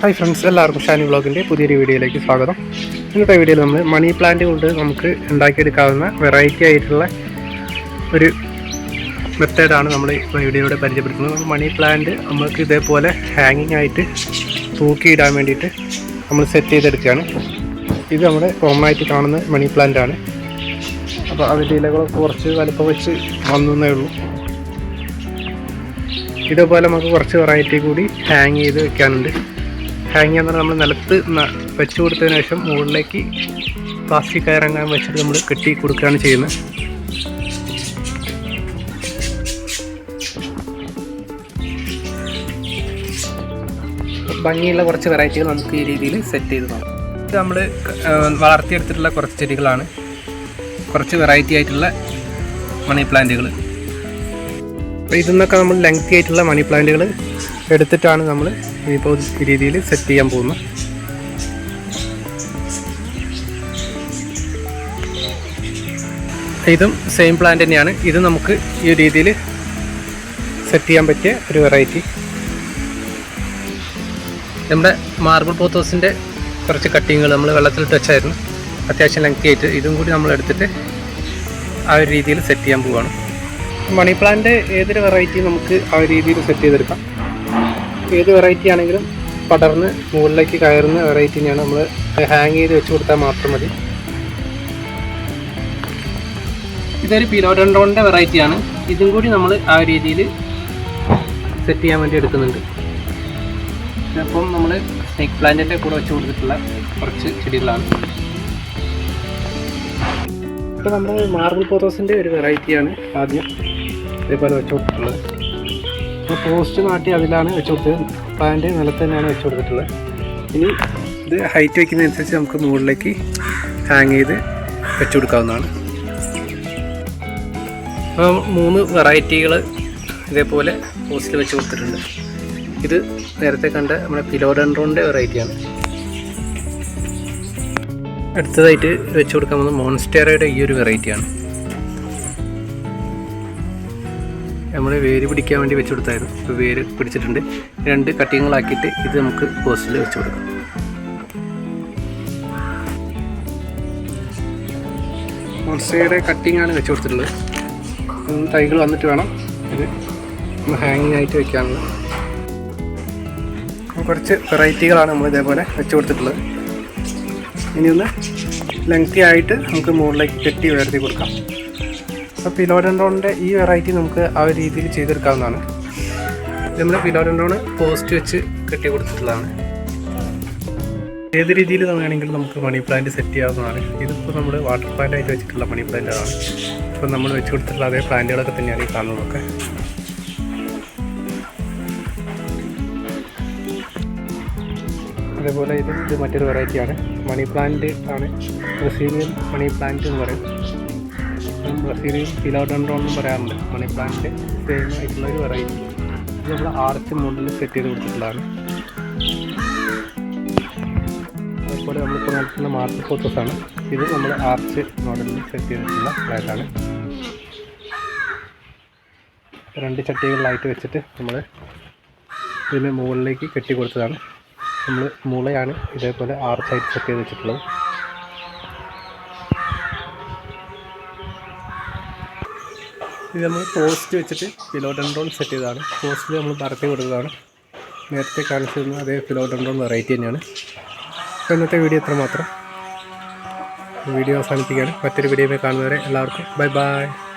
Hi friends എല്ലാവർക്കും ഷാനി വ്ളോഗിന്റെ പുതിയൊരു വീഡിയോയിലേക്ക് സ്വാഗതം. ഇന്നത്തെ വീഡിയോയിൽ നമ്മൾ മണി പ്ലാന്റ് കൊണ്ട് നമുക്ക് ഉണ്ടാക്കിയെടുക്കാവുന്ന വെറൈറ്റി ആയിട്ടുള്ള ഒരു മെത്തേഡാണ് നമ്മൾ വീഡിയോയുടെ പരിചയപ്പെടുത്തുന്നത്. മണി പ്ലാന്റ് നമുക്ക് ഇതേപോലെ ഹാങ്ങിങ് ആയിട്ട് തൂക്കിയിടാൻ വേണ്ടിയിട്ട് നമ്മൾ സെറ്റ് ചെയ്തെടുക്കുകയാണ്. ഇത് നമ്മുടെ കോമണായിട്ട് കാണുന്ന മണി പ്ലാന്റ് ആണ്. അപ്പോൾ അതിന്റെ ഇലകളൊക്കെ കുറച്ച് വലുപ്പം വെച്ച് വന്നേ ഉള്ളൂ. ഇതേപോലെ നമുക്ക് കുറച്ച് വെറൈറ്റി കൂടി ഹാങ് ചെയ്ത് വെക്കാനുണ്ട്. ഹാങ് ചെയ്യാൻ പറഞ്ഞാൽ നമ്മൾ നിലത്ത് വെച്ചു കൊടുത്തതിന് ശേഷം മുകളിലേക്ക് പ്ലാസ്റ്റിക് കയറങ്ങാൻ വെച്ചിട്ട് നമ്മൾ കെട്ടി കൊടുക്കുകയാണ് ചെയ്യുന്നത്. ഭംഗിയുള്ള കുറച്ച് വെറൈറ്റികൾ നമുക്ക് ഈ രീതിയിൽ സെറ്റ് ചെയ്ത് നോക്കാം. ഇത് നമ്മൾ വളർത്തിയെടുത്തിട്ടുള്ള കുറച്ച് ചെടികളാണ്. കുറച്ച് വെറൈറ്റി ആയിട്ടുള്ള മണി പ്ലാന്റുകൾ അപ്പോൾ ഇതിൽ നിന്നൊക്കെ നമ്മൾ ലെങ്തി ആയിട്ടുള്ള മണി പ്ലാന്റുകൾ എടുത്തിട്ടാണ് നമ്മൾ ഇപ്പോൾ രീതിയിൽ സെറ്റ് ചെയ്യാൻ പോകുന്നത്. ഇതും സെയിം പ്ലാന്റ് തന്നെയാണ്. ഇത് നമുക്ക് ഈ രീതിയിൽ സെറ്റ് ചെയ്യാൻ പറ്റിയ ഒരു വെറൈറ്റി നമ്മുടെ മാർബിൾ പോത്തോസിന്റെ കുറച്ച് കട്ടിങ്ങുകൾ നമ്മൾ വെള്ളത്തിൽ ടച്ചായിരുന്നു അത്യാവശ്യം ലെങ്തി ആയിട്ട് ഇതും കൂടി നമ്മൾ എടുത്തിട്ട് ആ ഒരു രീതിയിൽ സെറ്റ് ചെയ്യാൻ പോവുകയാണ് മണി പ്ലാന്റ് ഏതൊരു വെറൈറ്റി നമുക്ക് ആ രീതിയിൽ സെറ്റ് ചെയ്തെടുക്കാം. ഏത് വെറൈറ്റി ആണെങ്കിലും പടർന്ന് മുകളിലേക്ക് കയറുന്ന വെറൈറ്റി തന്നെയാണ് നമ്മൾ ഹാങ് ചെയ്ത് വെച്ച് കൊടുത്താൽ മാത്രം മതി. ഇതൊരു പിലോഡൻഡ്രോണിന്റെ വെറൈറ്റിയാണ് ഇതും കൂടി നമ്മൾ ആ രീതിയിൽ സെറ്റ് ചെയ്യാൻ വേണ്ടി എടുക്കുന്നുണ്ട്. ഇപ്പം നമ്മൾ സ്നേക്ക് പ്ലാന്റിന്റെ കൂടെ വെച്ച് കൊടുത്തിട്ടുള്ള കുറച്ച് ചെടികളാണ്. ഇപ്പോൾ നമ്മൾ മാർബിൾ പോത്തോസിന്റെ ഒരു വെറൈറ്റിയാണ് ആദ്യം ഇതേപോലെ വെച്ച് കൊടുത്തിട്ടുള്ളത്. അപ്പോൾ പോസ്റ്റ് നാട്ടി അതിലാണ് വെച്ച് കൊടുത്തത്. പ്ലാന്റ് നിലത്ത് തന്നെയാണ് വെച്ച് കൊടുത്തിട്ടുള്ളത്. ഇനി ഇത് ഹൈറ്റ് വയ്ക്കുന്നതനുസരിച്ച് നമുക്ക് മുകളിലേക്ക് ഹാങ് ചെയ്ത് വെച്ച് കൊടുക്കാവുന്നതാണ്. അപ്പോൾ മൂന്ന് വെറൈറ്റികൾ ഇതേപോലെ പോസ്റ്റിൽ വെച്ച് കൊടുത്തിട്ടുണ്ട്. ഇത് നേരത്തെ കണ്ട നമ്മുടെ പിലോഡൻഡ്രോണിന്റെ വെറൈറ്റിയാണ്. അടുത്തതായിട്ട് വെച്ച് കൊടുക്കാൻ പോകുന്നത് മോൺസ്റ്റേറയുടെ ഈ ഒരു വെറൈറ്റിയാണ്. നമ്മൾ വേര് പിടിക്കാൻ വേണ്ടി വെച്ച് കൊടുത്തായിരുന്നു. ഇപ്പോൾ വേര് പിടിച്ചിട്ടുണ്ട്. രണ്ട് കട്ടിങ്ങളാക്കിയിട്ട് ഇത് നമുക്ക് പോസ്റ്റിൽ വെച്ച് കൊടുക്കാം. മോൺസ്റ്റേയുടെ കട്ടിങ് ആണ് വെച്ച് കൊടുത്തിട്ടുള്ളത്. തൈകൾ വന്നിട്ട് വേണം ഇത് ഹാങ്ങിങ് ആയിട്ട് വെക്കാനുള്ളത് കുറച്ച് വെറൈറ്റികളാണ് നമ്മൾ ഇതേപോലെ വെച്ച് കൊടുത്തിട്ടുള്ളത്. ഇനി ഒന്ന് ലെങ്തി ആയിട്ട് നമുക്ക് മുകളിലേക്ക് കെട്ടി ഉയർത്തി കൊടുക്കാം. അപ്പോൾ പിലോഡൻഡോണിന്റെ ഈ വെറൈറ്റി നമുക്ക് ആ ഒരു രീതിയിൽ ചെയ്തെടുക്കാവുന്നതാണ്. നമ്മൾ പിലോഡൻഡോണ് പോസ്റ്റ് വെച്ച് കെട്ടി കൊടുത്തിട്ടുള്ളതാണ്. ഏത് രീതിയിൽ വേണമെങ്കിലും നമുക്ക് മണി പ്ലാന്റ് സെറ്റ് ചെയ്യാവുന്നതാണ്. ഇതിപ്പോൾ നമ്മൾ വാട്ടർ പ്ലാന്റ് ആയിട്ട് വെച്ചിട്ടുള്ള മണി പ്ലാന്റുകളാണ് ഇപ്പോൾ നമ്മൾ വെച്ച് കൊടുത്തിട്ടുള്ള അതേ പ്ലാന്റുകളൊക്കെ തന്നെയാണ് ഈ കാണുന്നതൊക്കെ. അതേപോലെ ഇത് മറ്റൊരു വെറൈറ്റിയാണ് മണി പ്ലാന്റ് ആണ്. ബ്രസീലിയൻ മണി പ്ലാന്റ് എന്ന് പറയും. ഉം, ബ്രസീലിയും ഫിലോഡൻഡ്രോൺ എന്ന് പറയാറുണ്ട്. മണി പ്ലാന്റ് സെയിം ആയിട്ടുള്ള ഒരു വെറൈറ്റി ഇത് നമ്മൾ ആർച്ച് മോഡലിൽ സെറ്റ് ചെയ്ത് കൊടുത്തിട്ടുള്ളതാണ്. അതുപോലെ നമ്മളിപ്പോൾ നടത്തുന്ന മാർച്ച് ഫോട്ടോസ് ആണ്. ഇത് നമ്മൾ ആർച്ച് മോഡലിൽ സെറ്റ് ചെയ്തിട്ടുള്ള ഫ്ലാറ്റാണ് രണ്ട് ചട്ടികളിലായിട്ട് വെച്ചിട്ട് നമ്മൾ ഇതിന് മുകളിലേക്ക് കെട്ടി കൊടുത്തതാണ്. നമ്മൾ മുളയാണ് ഇതേപോലെ ആർച്ചായിട്ട് സെറ്റ് ചെയ്ത് വെച്ചിട്ടുള്ളത്. ഇത് നമ്മൾ പോസ്റ്റ് വെച്ചിട്ട് ഫിലോഡൻഡ്രോൺ സെറ്റ് ചെയ്തതാണ്. പോസ്റ്റിൽ നമ്മൾ പറത്തി കൊടുത്തതാണ്. നേരത്തെ കാണിച്ചിരുന്ന അതേ ഫിലോഡൻഡ്രോൺ വെറൈറ്റി തന്നെയാണ്. അപ്പോൾ ഇന്നത്തെ വീഡിയോ ഇത്ര മാത്രം. വീഡിയോ അവസാനിപ്പിക്കുകയാണ്. മറ്റൊരു വീഡിയോയിൽ കാണുന്നവരെ എല്ലാവർക്കും ബൈ ബൈ